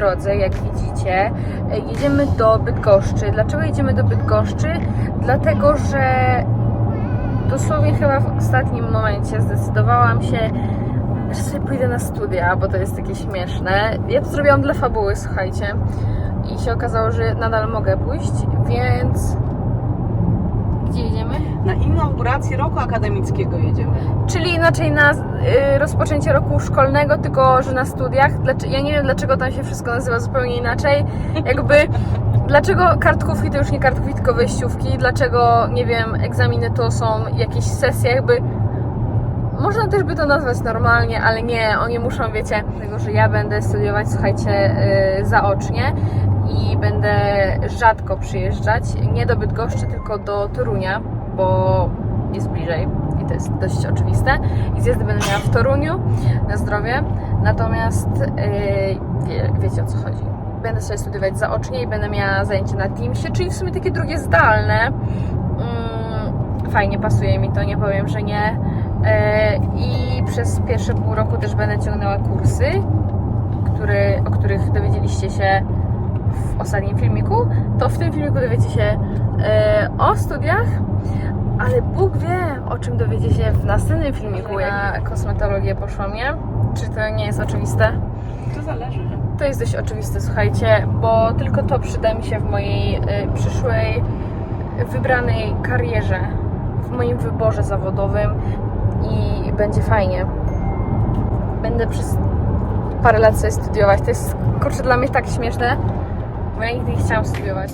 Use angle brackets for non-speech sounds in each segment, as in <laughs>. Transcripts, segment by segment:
drodze, jak widzicie. Jedziemy do Bydgoszczy. Dlaczego jedziemy do Bydgoszczy? Dlatego, że dosłownie chyba w ostatnim momencie zdecydowałam się, że sobie pójdę na studia, bo to jest takie śmieszne. Ja to zrobiłam dla fabuły, słuchajcie. I się okazało, że nadal mogę pójść, więc... Na inaugurację roku akademickiego jedziemy. Czyli inaczej na y, rozpoczęcie roku szkolnego, tylko że na studiach. Ja nie wiem, dlaczego tam się wszystko nazywa zupełnie inaczej. Jakby, dlaczego kartkówki to już nie kartkówki, tylko wejściówki. Dlaczego, nie wiem, egzaminy to są jakieś sesje, jakby. Można też by to nazwać normalnie, ale nie, oni muszą, wiecie, tego, że ja będę studiować, słuchajcie, y, zaocznie i będę rzadko przyjeżdżać, nie do Bydgoszczy, tylko do Torunia, bo jest bliżej i to jest dość oczywiste. I zjazdy będę miała w Toruniu na zdrowie, natomiast yy, wie, wiecie o co chodzi. Będę sobie studiować zaocznie i będę miała zajęcie na Teamsie, czyli w sumie takie drugie zdalne. Mm, fajnie pasuje mi to, nie powiem, że nie. Yy, I przez pierwsze pół roku też będę ciągnęła kursy, który, o których dowiedzieliście się w ostatnim filmiku, to w tym filmiku dowiecie się e, o studiach, ale Bóg wie, o czym dowiecie się w następnym filmiku. Jak na kosmetologię poszłam, nie? Czy to nie jest oczywiste? To zależy. To jest dość oczywiste, słuchajcie, bo tylko to przyda mi się w mojej y, przyszłej wybranej karierze, w moim wyborze zawodowym i będzie fajnie. Będę przez parę lat sobie studiować. To jest kurczę dla mnie tak śmieszne, bo ja nigdy nie chciałam studiować.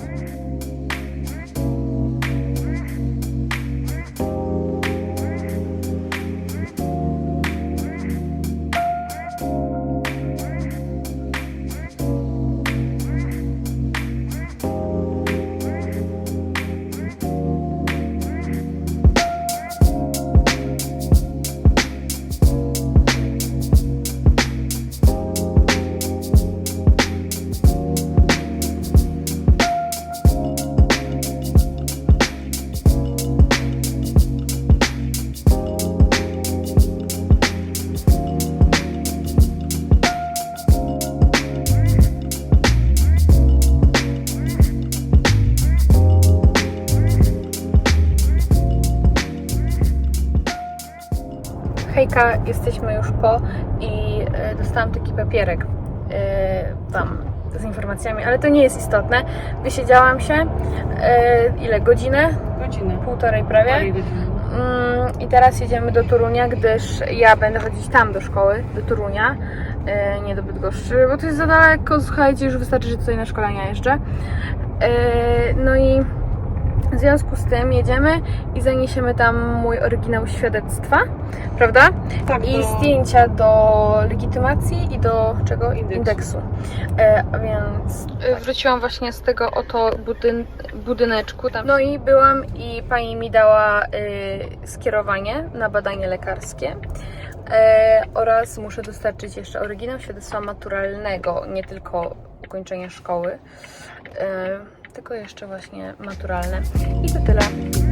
Jesteśmy już po i e, dostałam taki papierek e, tam z informacjami, ale to nie jest istotne. Wysiedziałam się e, ile? Godzinę? Godzinę. Półtorej prawie. Półtorej godziny. Mm, I teraz jedziemy do Torunia, gdyż ja będę chodzić tam do szkoły, do Torunia, e, nie do Bydgoszczy, bo to jest za daleko, słuchajcie, już wystarczy, że tutaj na szkolenia jeszcze. No i w związku z tym jedziemy i zaniesiemy tam mój oryginał świadectwa, prawda? Tak, I do- zdjęcia do legitymacji i do czego? Indeksu. Indeksu. E, więc e, wróciłam właśnie z tego oto budyn budyneczku. Tam. No i byłam i pani mi dała e, skierowanie na badanie lekarskie. E, oraz muszę dostarczyć jeszcze oryginał świadectwa maturalnego, nie tylko ukończenia szkoły, e, tylko jeszcze właśnie maturalne. I to tyle.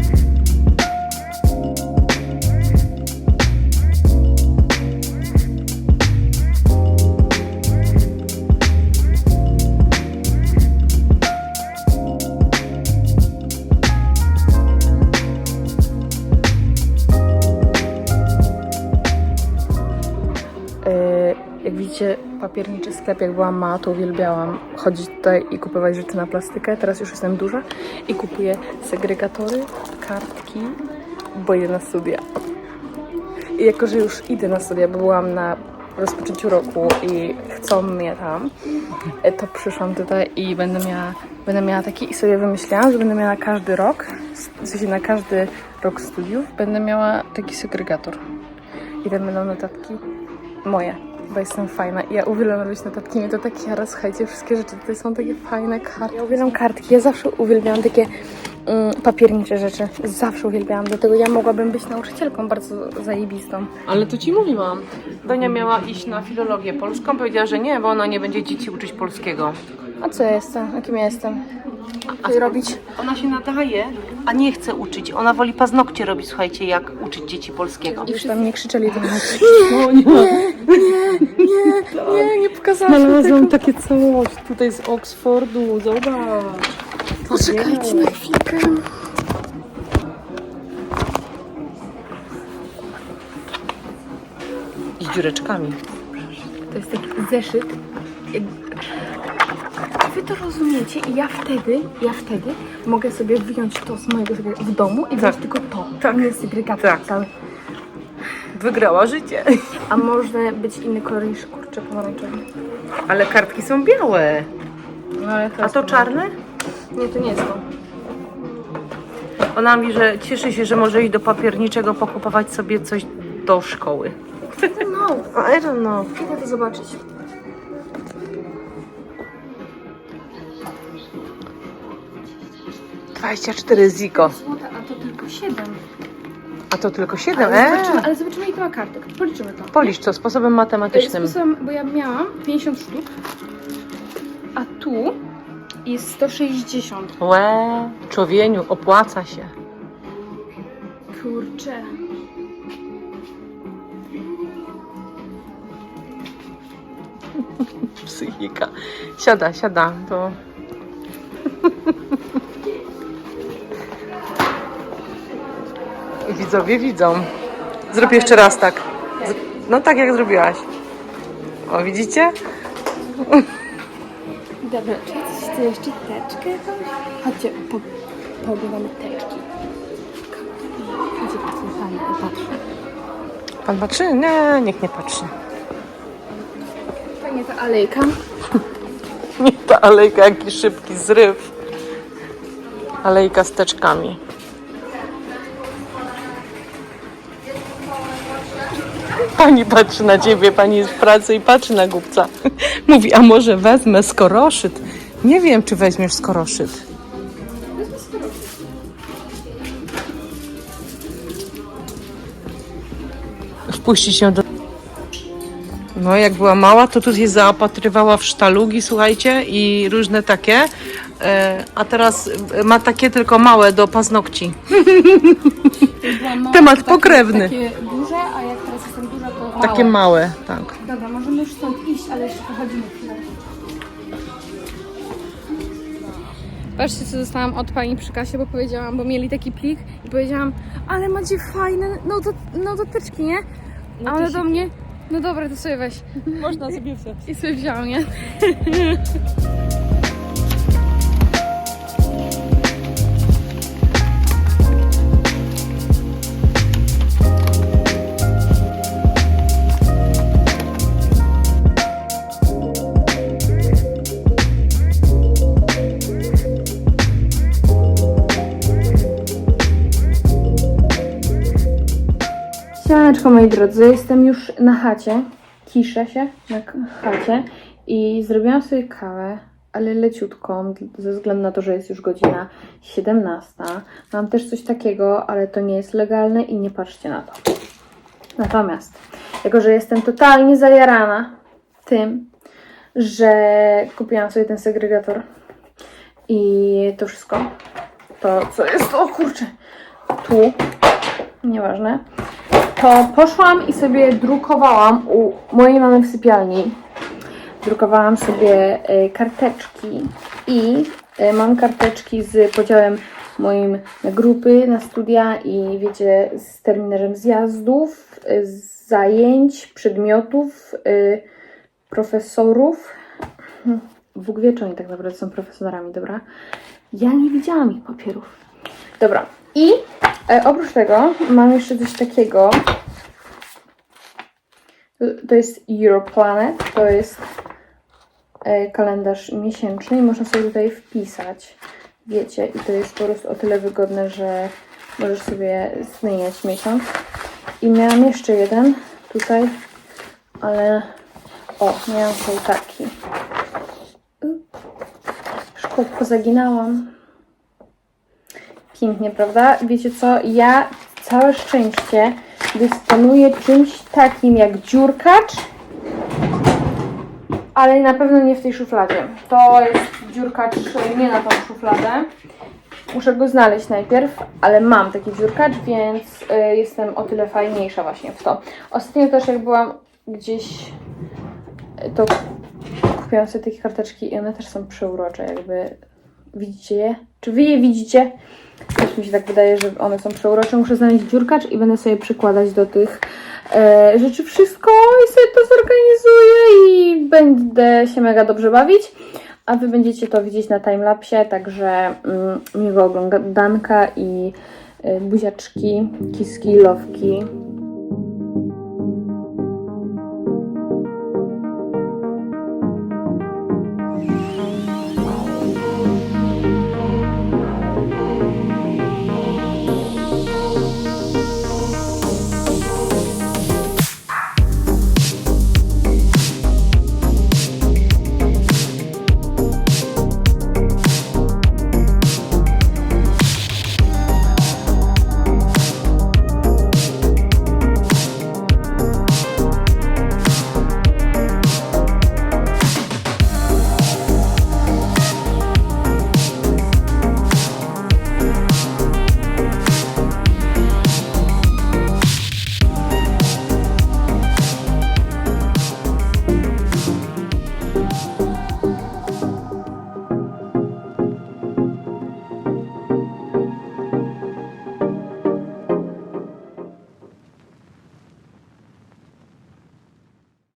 Papierniczy sklep, jak byłam mała, to uwielbiałam chodzić tutaj i kupować rzeczy na plastykę. Teraz już jestem duża i kupuję segregatory, kartki, bo idę na studia. I jako, że już idę na studia, bo byłam na rozpoczęciu roku i chcą mnie tam, to przyszłam tutaj i będę miała, będę miała taki i sobie wymyślałam, że będę miała każdy rok, w sensie na każdy rok studiów, będę miała taki segregator. I tam będą notatki moje, bo jestem fajna. I ja uwielbiam robić notatki, mnie to tak jara, słuchajcie, wszystkie rzeczy tutaj są takie fajne kartki. Ja uwielbiam kartki, ja zawsze uwielbiam takie mm, papiernicze rzeczy. Zawsze uwielbiałam, dlatego ja mogłabym być nauczycielką bardzo zajebistą. Ale to ci mówiłam. Donia miała iść na filologię polską, powiedziała, że nie, bo ona nie będzie dzieci uczyć polskiego. A co ja jestem? A kim ja jestem? A Co robić? Ona się nadaje, a nie chce uczyć. Ona woli paznokcie robić, słuchajcie, jak uczyć dzieci polskiego. I już tam nie krzyczeli do. <laughs> No nie. Nie, Nie, nie, nie pokazałaś mi tego. Znalazłam takie coś tutaj z Oxfordu, zobacz. Poczekajcie na chwilkę. I z dziureczkami. To jest taki zeszyt. Jak- to rozumiecie i ja wtedy, ja wtedy mogę sobie wyjąć to z mojego segre- w domu i wziąć tylko to. Tak. Nie segregator Tak. cały. Wygrała życie. A może być inny kolor niż kurczę pomarańczowy. Ale kartki są białe. No, ale A to czarne? Nie, to nie jest to. Ona mówi, że cieszy się, że może iść do papierniczego pokupować sobie coś do szkoły. No, <laughs> I don't know. idę to zobaczyć. Dwadzieścia cztery ziko. Złota, a to tylko 7. A to tylko siedem, Ale zobaczymy, e? ale zobaczymy ile ma kartek. Policzymy to. Policz to sposobem matematycznym. Sposobem, bo ja miałam 50 sztuk, a tu jest 160. Łe, człowieniu, opłaca się. Kurczę. Psychika. Siada, siada, to... Widzowie widzą. Zrób jeszcze raz tak. No tak jak zrobiłaś. O, widzicie? <laughs> Dobra, czy chcę jeszcze teczkę? Chodźcie, po, pooglądamy teczki. Chodźcie, posłuchamy i patrzę. Pan patrzy? Nie, niech nie patrzy. Fajnie ta alejka. <laughs> Nie ta alejka, jaki szybki zryw. Alejka z teczkami. Pani patrzy na ciebie, pani jest w pracy i patrzy na głupca. <laughs> Mówi, a może wezmę skoroszyt? Nie wiem, czy weźmiesz skoroszyt. Wpuścić ją do... No, jak była mała, to tu się zaopatrywała w sztalugi, słuchajcie, i różne takie. E, a teraz ma takie tylko małe do paznokci. <laughs> Temat pokrewny. Takie duże, a jak teraz jestem duża, to małe. Takie małe, tak. Dobra, możemy już stąd iść, ale jeszcze pochodzimy chwilę. Patrzcie, co dostałam od pani przy kasie, bo powiedziałam, bo mieli taki plik i powiedziałam, ale macie fajne no, to, no dotyczki, nie? A ona do mnie, no dobra, to sobie weź. Można sobie wziąć. I sobie wzięłam, nie? <laughs> Siemaneczko moi drodzy, jestem już na chacie, kiszę się na chacie i zrobiłam sobie kawę, ale leciutką, ze względu na to, że jest już godzina 17. Mam też coś takiego, ale to nie jest legalne i nie patrzcie na to. Natomiast, jako że jestem totalnie zajarana tym, że kupiłam sobie ten segregator i to wszystko, to co jest, o kurczę, tu, nieważne, to poszłam i sobie drukowałam u mojej mamy w sypialni. Drukowałam sobie e, karteczki i e, mam karteczki z podziałem moim na grupy, na studia i wiecie, z terminarzem zjazdów, e, zajęć, przedmiotów, profesorów. Bóg wie, czy oni tak naprawdę są profesorami, dobra? Ja nie widziałam ich papierów. Dobra, i e, oprócz tego mam jeszcze coś takiego. To- jest Europlanet, to jest e, kalendarz miesięczny i można sobie tutaj wpisać. Wiecie, i to jest po prostu o tyle wygodne, że możesz sobie zmieniać miesiąc. I miałam jeszcze jeden tutaj, ale o, miałam tutaj taki. Szkło pozaginałam. Pięknie, prawda? Wiecie co? Ja całe szczęście dysponuję czymś takim jak dziurkacz, ale na pewno nie w tej szufladzie. To jest dziurkacz nie na tą szufladę. Muszę go znaleźć najpierw, ale mam taki dziurkacz, więc y, jestem o tyle fajniejsza właśnie w to. Ostatnio też jak byłam gdzieś to kupiłam sobie takie karteczki i one też są przeurocze, jakby widzicie je? Czy wy je widzicie? Też mi się tak wydaje, że one są przeurocze. Muszę znaleźć dziurkacz i będę sobie przykładać do tych e, rzeczy wszystko i sobie to zorganizuję i będę się mega dobrze bawić. A wy będziecie to widzieć na timelapsie, także mm, miłego oglądanka i y, buziaczki, kiski, lowki.